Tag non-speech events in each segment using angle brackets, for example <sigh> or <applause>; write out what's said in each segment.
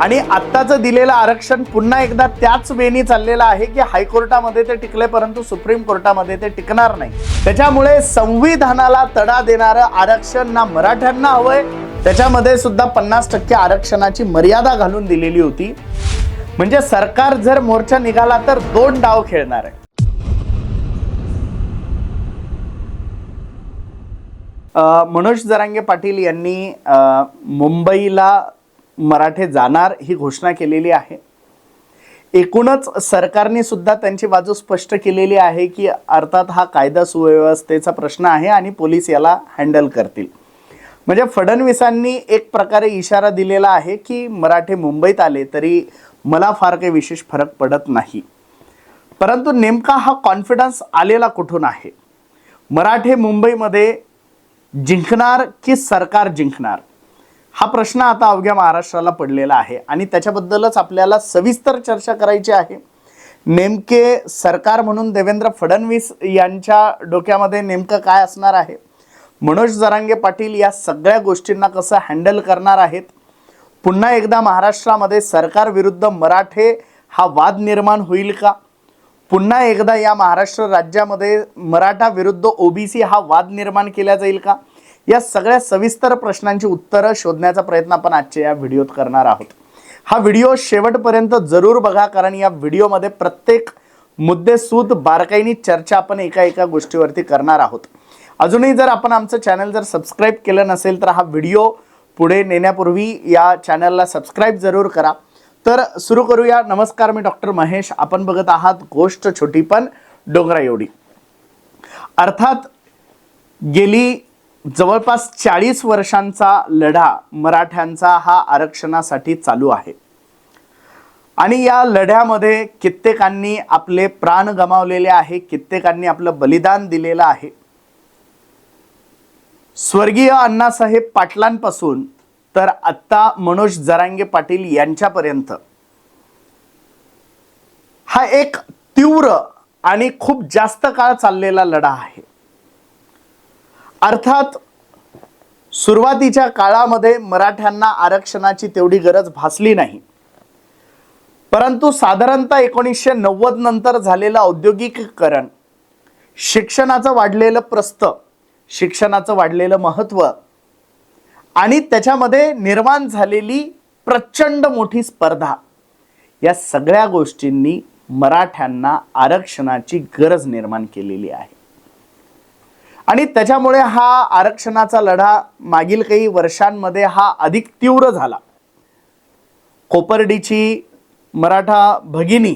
आणि आत्ताचं दिलेलं आरक्षण पुन्हा एकदा त्याच वेणी चाललेलं आहे की हायकोर्टामध्ये ते टिकले परंतु सुप्रीम कोर्टामध्ये ते टिकणार नाही. त्याच्यामुळे संविधानाला तडा देणारं आरक्षण ना मराठ्यांना हवंय त्याच्यामध्ये सुद्धा पन्नास टक्के आरक्षणाची मर्यादा घालून दिलेली होती. म्हणजे सरकार जर मोर्चा निघाला तर दोन डाव खेळणार आहे. मनोज जरांगे पाटील यांनी मुंबईला मराठे जाणार ही घोषणा केलेली आहे. एकूणच सरकारने सुद्धा त्यांची बाजू स्पष्ट केलेली आहे की अर्थात हा कायदा सुव्यवस्थेचा प्रश्न आहे आणि पोलीस याला हँडल करतील. म्हणजे फडणवीसांनी एक प्रकारे इशारा दिलेला आहे की मराठे मुंबईत आले तरी मला फार काही विशेष फरक पडत नाही. परंतु नेमका हा कॉन्फिडन्स आलेला कुठून आहे? मराठे मुंबईमध्ये जिंकणार की सरकार जिंकणार? हा प्रश्न आता अवघ्या महाराष्ट्राला पडलेला आहे आणि त्याच्याबद्दलच आपल्याला सविस्तर चर्चा करायची आहे. नेमके सरकार म्हणून देवेंद्र फडणवीस यांच्या डोक्यामध्ये नेमकं काय असणार आहे? मनोज जरांगे पाटील या सगळ्या गोष्टींना कसं हँडल करणार आहेत? पुन्हा एकदा महाराष्ट्रामध्ये सरकार विरुद्ध मराठे हा वाद निर्माण होईल का? पुन्हा एकदा या महाराष्ट्र राज्यामध्ये मराठा विरुद्ध ओबीसी हा वाद निर्माण केला जाईल का? या सगळ्या सविस्तर प्रश्नांची उत्तरं शोधण्याचा प्रयत्न आपण आजच्या या व्हिडिओत करणार आहोत. हा व्हिडिओ शेवटपर्यंत जरूर बघा कारण या व्हिडिओमध्ये प्रत्येक मुद्देसूद बारकाईनी चर्चा आपण एका एका गोष्टीवरती करणार आहोत. अजूनही जर आपण आमचं चॅनल जर सबस्क्राईब केलं नसेल तर हा व्हिडिओ पुढे नेण्यापूर्वी या चॅनलला सबस्क्राईब जरूर करा. तर सुरू करूया. नमस्कार मी डॉक्टर महेश. आपण बघत आहात गोष्ट छोटी पण डोंगरा एवढी अर्थात गेली जवळपास चाळीस वर्षांचा लढा मराठ्यांचा हा आरक्षणासाठी चालू आहे. आणि या लढ्यामध्ये कित्येकांनी आपले प्राण गमावलेले आहे कित्येकांनी आपलं बलिदान दिलेलं आहे. स्वर्गीय अण्णासाहेब पाटलांपासून तर आत्ता मनोज जरांगे पाटील यांच्यापर्यंत हा एक तीव्र आणि खूप जास्त काळ चाललेला लढा आहे. अर्थात सुरुवातीच्या काळामध्ये मराठ्यांना आरक्षणाची तेवढी गरज भासली नाही. परंतु साधारणतः एकोणीसशे नव्वद नंतर झालेलं औद्योगिकीकरण शिक्षणाचं वाढलेलं प्रस्त शिक्षणाचं वाढलेलं महत्त्व आणि त्याच्यामध्ये निर्माण झालेली प्रचंड मोठी स्पर्धा या सगळ्या गोष्टींनी मराठ्यांना आरक्षणाची गरज निर्माण केलेली आहे. आणि त्याच्यामुळे हा आरक्षणाचा लढा मागील काही वर्षांमध्ये हा अधिक तीव्र झाला. कोपर्डीची मराठा भगिनी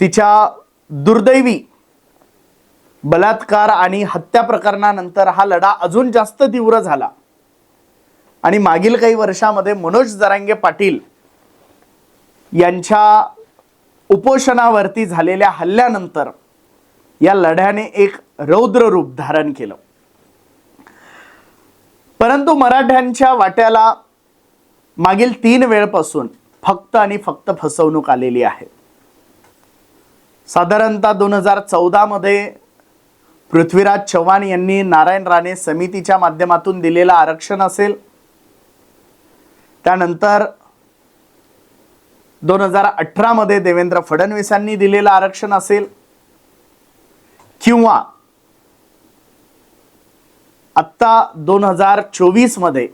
तिच्या दुर्दैवी बलात्कार आणि हत्या प्रकरणानंतर हा लढा अजून जास्त तीव्र झाला. आणि मागील काही वर्षामध्ये मनोज जरांगे पाटील यांच्या उपोषणावरती झालेल्या हल्ल्यानंतर या लढ्याने एक रौद्र रूप धारण केलं. परंतु मराठ्यांच्या वाट्याला मागील तीन वेळपासून फक्त आणि फक्त फसवणूक आलेली आहे. साधारणतः दोन हजार चौदामध्ये पृथ्वीराज चव्हाण यांनी नारायण राणे समितीच्या माध्यमातून दिलेलं आरक्षण असेल. त्यानंतर दोन हजार अठरामध्ये देवेंद्र फडणवीसांनी दिलेलं आरक्षण असेल. किंवा आत्ता दोन हजार चोवीसमध्ये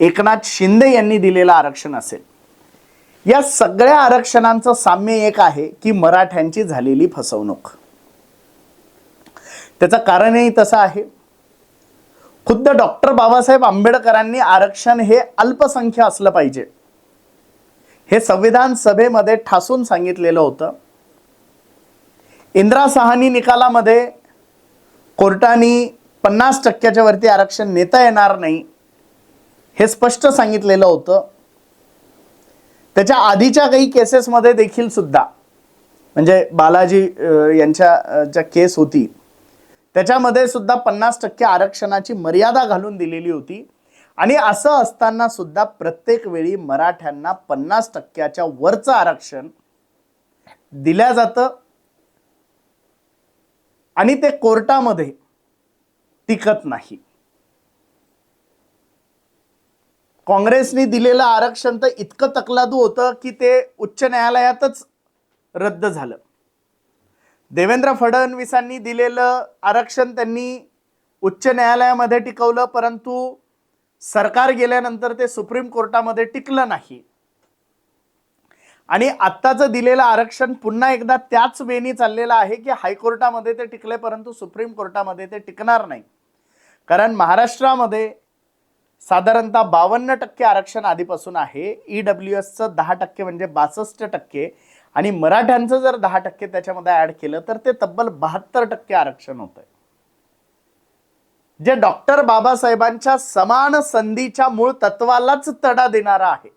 एकनाथ शिंदे यांनी दिलेलं आरक्षण असेल. या सगळ्या आरक्षणांचं साम्य एक आहे की मराठ्यांची झालेली फसवणूक. त्याचं कारणही तसं आहे. खुद्द डॉक्टर बाबासाहेब आंबेडकरांनी आरक्षण हे अल्पसंख्य असलं पाहिजे. हे संविधान सभेमध्ये ठासून सांगितलेलं होतं. इंदिरा सहानी निकालामध्ये कोर्टानी पन्नास टक्क्याच्या वरती आरक्षण नेता येणार नाही हे स्पष्ट सांगितलेलं होतं. त्याच्या आधीच्या काही केसेसमध्ये देखील सुद्धा म्हणजे बालाजी यांच्या ज्या केस होती त्याच्यामध्ये सुद्धा पन्नास टक्के आरक्षणाची मर्यादा घालून दिलेली होती. आणि असं असताना सुद्धा प्रत्येक वेळी मराठ्यांना पन्नास टक्क्याच्या वरचं आरक्षण दिल्या जातं. आणि ते कोर्टामध्ये टिकत नाही. काँग्रेसने दिलेलं आरक्षण तर इतकं तकलादू होतं की ते उच्च न्यायालयातच रद्द झालं. देवेंद्र फडणवीसांनी दिलेलं आरक्षण त्यांनी उच्च न्यायालयामध्ये टिकवलं परंतु सरकार गेल्यानंतर ते सुप्रीम कोर्टामध्ये टिकलं नाही. आणि आत्ताचं दिलेलं आरक्षण पुन्हा एकदा त्याच वेनी चाललेलं आहे की हायकोर्टामध्ये ते टिकले परंतु सुप्रीम कोर्टामध्ये ते टिकणार नाही. कारण महाराष्ट्रामध्ये साधारणतः बावन्न टक्के आरक्षण आधीपासून आहे. ई डब्ल्यू एसचं दहा टक्के म्हणजे बासष्ट टक्के. आणि मराठ्यांचं जर दहा टक्के त्याच्यामध्ये ऍड केलं तर ते तब्बल बहात्तर टक्के आरक्षण होतं जे डॉक्टर बाबासाहेबांच्या समान संधीच्या मूळ तत्वालाच तडा देणारा आहे.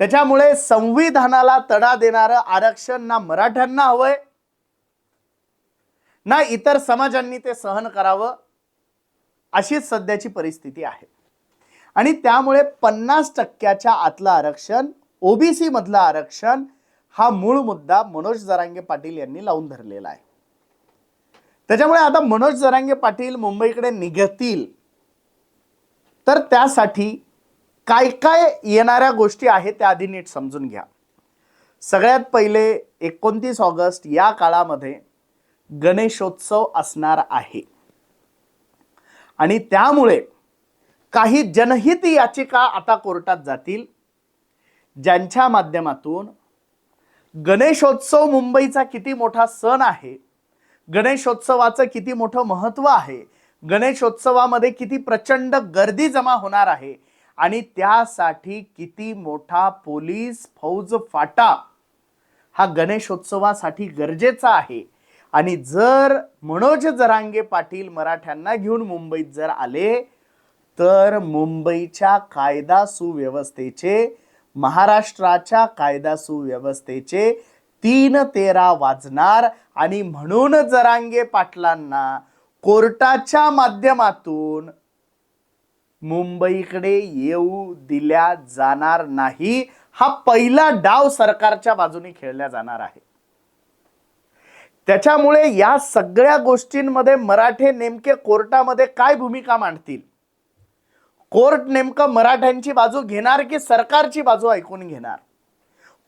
त्याच्यामुळे संविधानाला तडा देणारं आरक्षण ना मराठ्यांना हवंय ना इतर समाजांनी ते सहन करावं अशीच सध्याची परिस्थिती आहे. आणि त्यामुळे पन्नास टक्क्याच्या आतलं आरक्षण ओबीसी मधलं आरक्षण हा मूळ मुद्दा मनोज जरांगे पाटील यांनी लावून धरलेला आहे. त्याच्यामुळे आता मनोज जरांगे पाटील मुंबईकडे निघतील. तर त्यासाठी काय काय येणाऱ्या गोष्टी आहेत त्या आधी नीट समजून घ्या. सगळ्यात पहिले एकोणतीस ऑगस्ट या काळामध्ये गणेशोत्सव असणार आहे. आणि त्यामुळे काही जनहित याचिका आता कोर्टात जातील ज्यांच्या माध्यमातून गणेशोत्सव मुंबईचा किती मोठा सण आहे गणेशोत्सवाचं किती मोठं महत्त्व आहे गणेशोत्सवामध्ये किती प्रचंड गर्दी जमा होणार आहे आणि त्यासाठी किती मोठा पोलीस फौज फाटा हा गणेशोत्सवासाठी गरजेचा आहे आणि जर मनोज जरांगे पाटील मराठ्यांना घेऊन मुंबईत जर आले तर मुंबईच्या कायदा सुव्यवस्थेचे महाराष्ट्राच्या कायदा सुव्यवस्थेचे तीन तेरा वाजणार आणि म्हणून जरांगे पाटलांना कोर्टाच्या माध्यमातून मुंबईकडे येऊ दिल्या जाणार नाही. हा पहिला डाव सरकारच्या बाजूने खेळला जाणार आहे. त्याच्यामुळे या सगळ्या गोष्टींमध्ये मराठे नेमके कोर्टामध्ये काय भूमिका मांडतील? कोर्ट नेमकं मराठ्यांची बाजू घेणार की सरकारची बाजू ऐकून घेणार?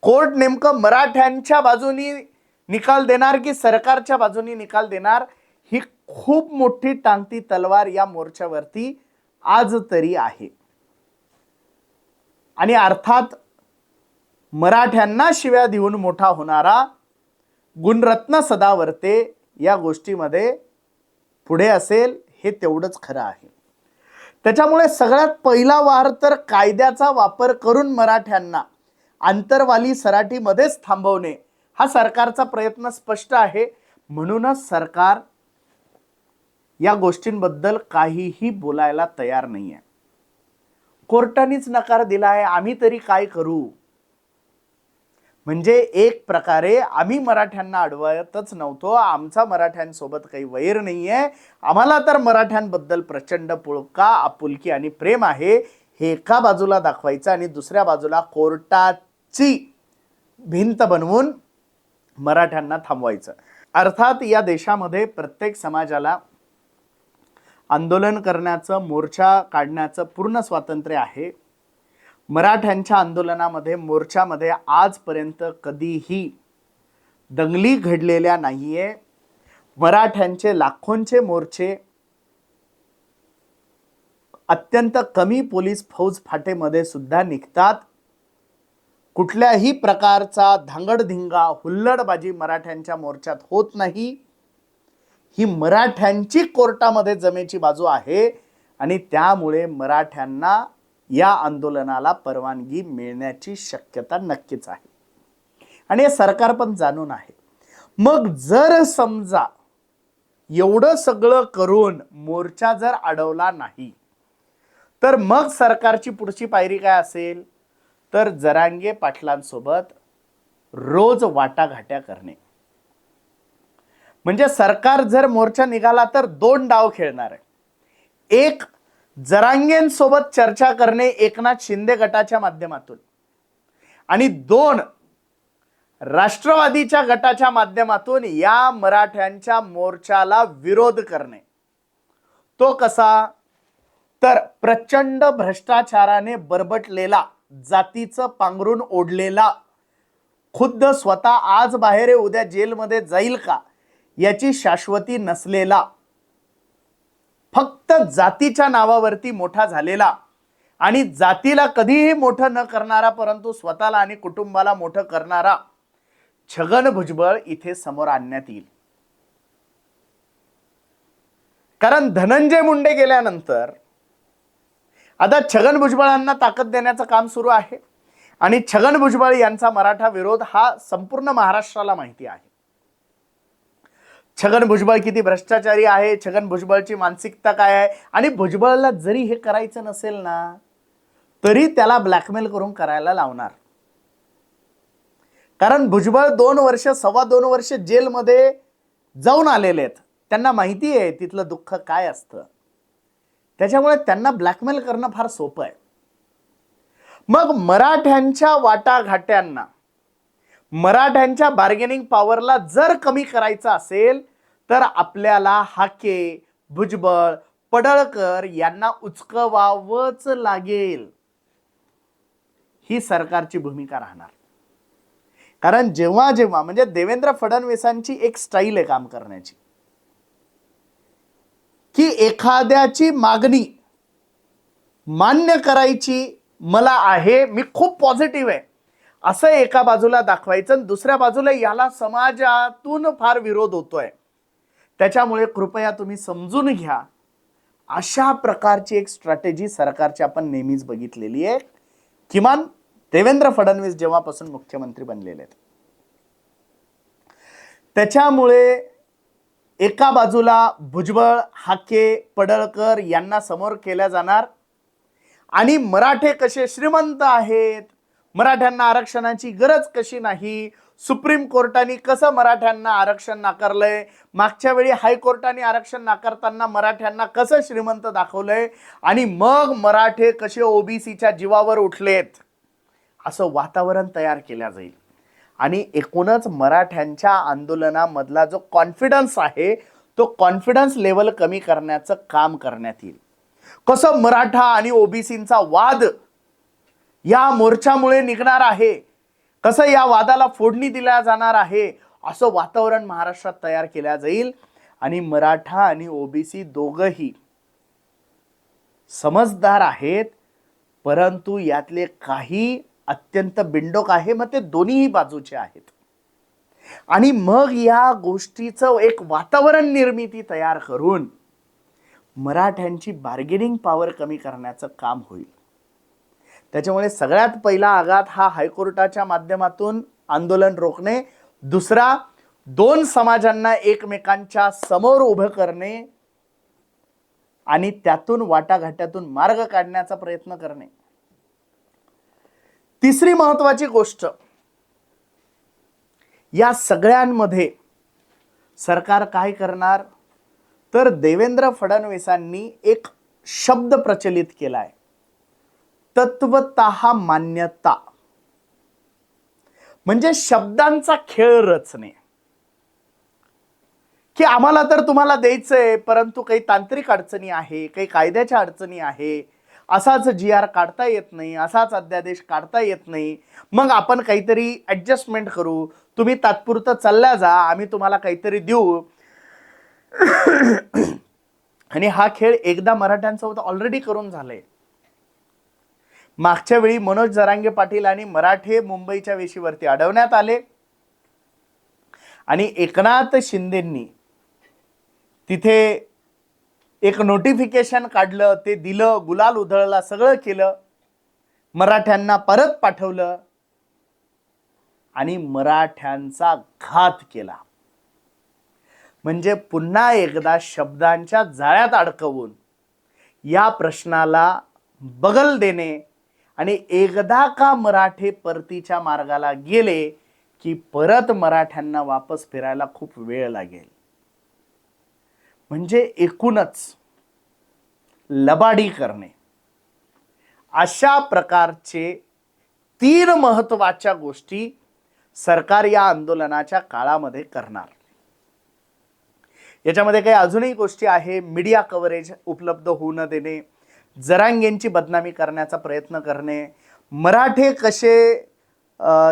कोर्ट नेमकं मराठ्यांच्या बाजूनी निकाल देणार की सरकारच्या बाजूनी निकाल देणार? ही खूप मोठी टांगती तलवार या मोर्चावरती आज तरी आहे. आणि अर्थात मराठ्यांना शिव्या देऊन मोठा होणारा गुणरत्न सदावर्ते या गोष्टीमध्ये पुढे असेल हे तेवढंच खरं आहे. त्याच्यामुळे सगळ्यात पहिला वार तर कायद्याचा वापर करून मराठ्यांना आंतरवाली सराटीमध्येच थांबवणे हा सरकारचा प्रयत्न स्पष्ट आहे. म्हणूनच सरकार या गोष्टींबद्दल काहीही बोलायला तयार नाही आहे कोर्टानेच नकार दिला आहे आम्ही तरी काय करू? म्हणजे एक प्रकारे आम्ही मराठ्यांना अडवतच नव्हतो. आमचा मराठ्यांसोबत काही वैर नाही आहे आम्हाला तर मराठ्यांबद्दल प्रचंड पुळका आपुलकी आणि प्रेम आहे. हे एका बाजूला दाखवायचं आणि दुसऱ्या बाजूला कोर्टाची भिंत बनवून मराठ्यांना थांबवायचं. अर्थात या देशामध्ये प्रत्येक समाजाला आंदोलन करण्याचं मोर्चा काढण्याचं पूर्ण स्वातंत्र्य आहे. मराठ्यांच्या आंदोलनामध्ये मोर्चामध्ये आजपर्यंत कधीही दंगली घडलेल्या नाहीये. मराठ्यांचे लाखोंचे मोर्चे अत्यंत कमी पोलीस फौज फाटेमध्ये सुद्धा निघतात. कुठल्याही प्रकारचा धांगडधिंगा हुल्लडबाजी मराठ्यांच्या मोर्चात होत नाही. ही मराठ्यांची कोर्टामध्ये जमेची बाजू आहे आणि त्यामुळे मराठ्यांना या आंदोलनाला परवानगी मिळण्याची शक्यता नक्कीच आहे. आणि हे सरकार पण जाणून आहे. मग जर समजा एवढं सगळं करून मोर्चा जर अडवला नाही तर मग सरकारची पुढची पायरी काय असेल? तर जरांगे पाटलांसोबत रोज वाटाघाट्या करणे. म्हणजे सरकार जर मोर्चा निघाला तर दोन डाव खेळणार आहे. एक जरांगेंसोबत चर्चा करणे एकनाथ शिंदे गटाच्या माध्यमातून. आणि दोन राष्ट्रवादीच्या गटाच्या माध्यमातून या मराठ्यांच्या मोर्चाला विरोध करणे. तो कसा? तर प्रचंड भ्रष्टाचाराने बरबटलेला जातीचं पांघरून ओढलेला खुद्द स्वतः आज बाहेर आहे, उद्या जेलमध्ये जाईल का याची शाश्वती नसलेला फक्त जातीच्या नावावरती मोठा झालेला. आणि जातीला कधीही मोठं न करणारा परंतु स्वतःला आणि कुटुंबाला मोठं करणारा छगन भुजबळ इथे समोर आणण्यात येईल. कारण धनंजय मुंडे गेल्यानंतर आता छगन भुजबळांना ताकद देण्याचं काम सुरू आहे. आणि छगन भुजबळ यांचा मराठा विरोध हा संपूर्ण महाराष्ट्राला माहिती आहे. छगन भुजबळ किती भ्रष्टाचारी आहे? छगन भुजबळची मानसिकता काय आहे? आणि भुजबळला जरी हे करायचं नसेल ना तरी त्याला ब्लॅकमेल करून करायला लावणार. कारण भुजबळ दोन वर्ष सव्वा दोन वर्ष जेलमध्ये जाऊन आलेले आहेत. त्यांना माहिती आहे तिथलं दुःख काय असतं. त्याच्यामुळे त्यांना ब्लॅकमेल करणं फार सोपं आहे. मग मराठ्यांच्या वाटाघाट्यांना मराठ्यांच्या बार्गेनिंग पॉवरला जर कमी करायचं असेल तर आपल्याला हाके भुजबळ पडळकर यांना उचकवावंच लागेल. ही सरकारची भूमिका राहणार. कारण जेव्हा जेव्हा म्हणजे देवेंद्र फडणवीसांची एक स्टाईल आहे काम करण्याची. की एखाद्याची मागणी मान्य करायची मला आहे मी खूप पॉझिटिव्ह आहे. असं एका बाजूला दाखवायचं आणि दुसऱ्या बाजूला याला समाजातून फार विरोध होतोय. त्याच्यामुळे कृपया तुम्ही समजून घ्या. अशा प्रकारची एक स्ट्रॅटेजी सरकारची आपण नेहमीच बघितलेली आहे. किमान देवेंद्र फडणवीस जेव्हापासून मुख्यमंत्री बनलेले आहेत. त्याच्यामुळे एका बाजूला भुजबळ हाके पडळकर यांना समोर केल्या जाणार. आणि मराठे कसे श्रीमंत आहेत? मराठ्यांना आरक्षणाची गरज कशी नाही? सुप्रीम कोर्टाने कसं मराठ्यांना आरक्षण नाकारलंय? मागच्या वेळी हायकोर्टाने आरक्षण नाकारताना मराठ्यांना कसं श्रीमंत दाखवलंय? आणि मग मराठे कसे ओबीसीच्या जीवावर उठलेत? असं वातावरण तयार केल्या जाईल. आणि एकूणच मराठ्यांच्या आंदोलनामधला जो कॉन्फिडन्स आहे तो कॉन्फिडन्स लेवल कमी करण्याचं काम करण्यात येईल. कसं मराठा आणि ओबीसींचा वाद या मोर्चामुळे निघणार आहे. कसं या वादाला फोडणी दिल्या जाणार आहे असं वातावरण महाराष्ट्रात तयार केल्या जाईल आणि मराठा आणि ओबीसी दोघही समजदार आहेत परंतु यातले काही अत्यंत बिंडोक आहे मग ते दोन्हीही बाजूचे आहेत. आणि मग या गोष्टीचं एक वातावरण निर्मिती तयार करून मराठ्यांची बार्गेनिंग पॉवर कमी करण्याचं काम होईल. त्याच्यामुळे सगळ्यात पहिला आघात हा हायकोर्टाच्या माध्यमातून आंदोलन रोखणे दुसरा दोन समाजांना एकमेकांच्या समोर उभं करणे आणि त्यातून वाटाघाट्यातून मार्ग काढण्याचा प्रयत्न करणे. तिसरी महत्वाची गोष्ट या सगळ्यांमध्ये सरकार काय करणार? तर देवेंद्र फडणवीसांनी एक शब्द प्रचलित केला आहे तत्वत मान्यता. म्हणजे शब्दांचा खेळ रचणे. की आम्हाला तर तुम्हाला द्यायचंय परंतु काही तांत्रिक अडचणी आहे काही कायद्याच्या अडचणी आहे. असाच जी आर काढता येत नाही असाच अध्यादेश काढता येत नाही. मग आपण काहीतरी ऍडजस्टमेंट करू. तुम्ही तात्पुरतं चालल्या जा आम्ही तुम्हाला काहीतरी देऊ. <coughs> आणि हा खेळ एकदा मराठ्यांसोबत ऑलरेडी करून झालाय. मागच्या वेळी मनोज जरांगे पाटील आणि मराठे मुंबईच्या वेशीवरती अडवण्यात आले. आणि एकनाथ शिंदेंनी तिथे एक नोटिफिकेशन काढलं ते दिलं गुलाल उधळला सगळं केलं. मराठ्यांना परत पाठवलं. आणि मराठ्यांचा घात केला. म्हणजे पुन्हा एकदा शब्दांच्या जाळ्यात अडकवून या प्रश्नाला बगल देणे आणि एकदा का मराठे परतीच्या मार्गाला गेले की परत मराठ्यांना वापस फिरायला खूप वेळ लागेल? म्हणजे एकूणच लबाडी करणे. अशा प्रकारचे तीन महत्त्वाच्या गोष्टी सरकार या आंदोलनाच्या काळामध्ये करणार. याच्यामध्ये काही अजूनही गोष्टी आहे मीडिया कव्हरेज उपलब्ध होऊ न देणे जरांगेंची बदनामी करण्याचा प्रयत्न करणे मराठे कसे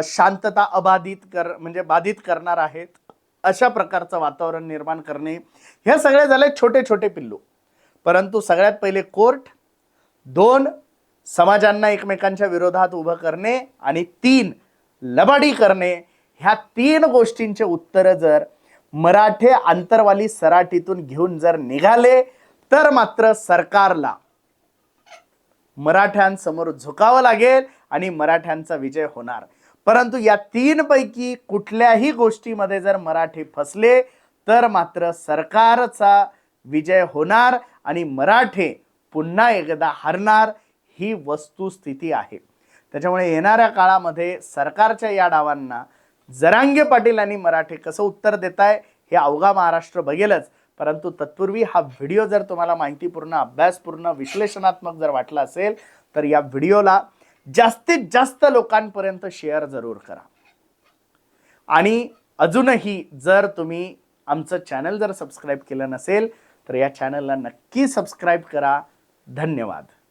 शांतता अबाधित कर म्हणजे बाधित करणार आहेत अशा प्रकारचं वातावरण निर्माण करणे हे सगळे झाले छोटे छोटे पिल्लू. परंतु सगळ्यात पहिले कोर्ट दोन समाजांना एकमेकांच्या विरोधात उभं करणे आणि तीन लबाडी करणे ह्या तीन गोष्टींचे उत्तरं जर मराठे आंतरवाली सराटीतून घेऊन जर निघाले तर मात्र सरकारला मराठ्यांसमोर झुकावं लागेल आणि मराठ्यांचा विजय होणार. परंतु या तीनपैकी कुठल्याही गोष्टीमध्ये जर मराठी फसले तर मात्र सरकारचा विजय होणार आणि मराठे पुन्हा एकदा हरणार ही वस्तुस्थिती आहे. त्याच्यामुळे येणाऱ्या काळामध्ये सरकारच्या या डावांना जरांगे पाटील आणि मराठे कसं उत्तर देत आहे हे अवघा महाराष्ट्र बघेलच. परंतु तत्पूर्वी हा व्हिडिओ जर तुम्हाला माहितीपूर्ण अभ्यासपूर्ण विश्लेषणात्मक जर वाटला असेल तर या व्हिडिओला जास्तीत जास्त लोकांपर्यंत शेअर जरूर करा. आणि अजूनही जर तुम्ही आमचं चॅनल जर सबस्क्राईब केलं नसेल तर या चॅनलला नक्की सबस्क्राईब करा. धन्यवाद.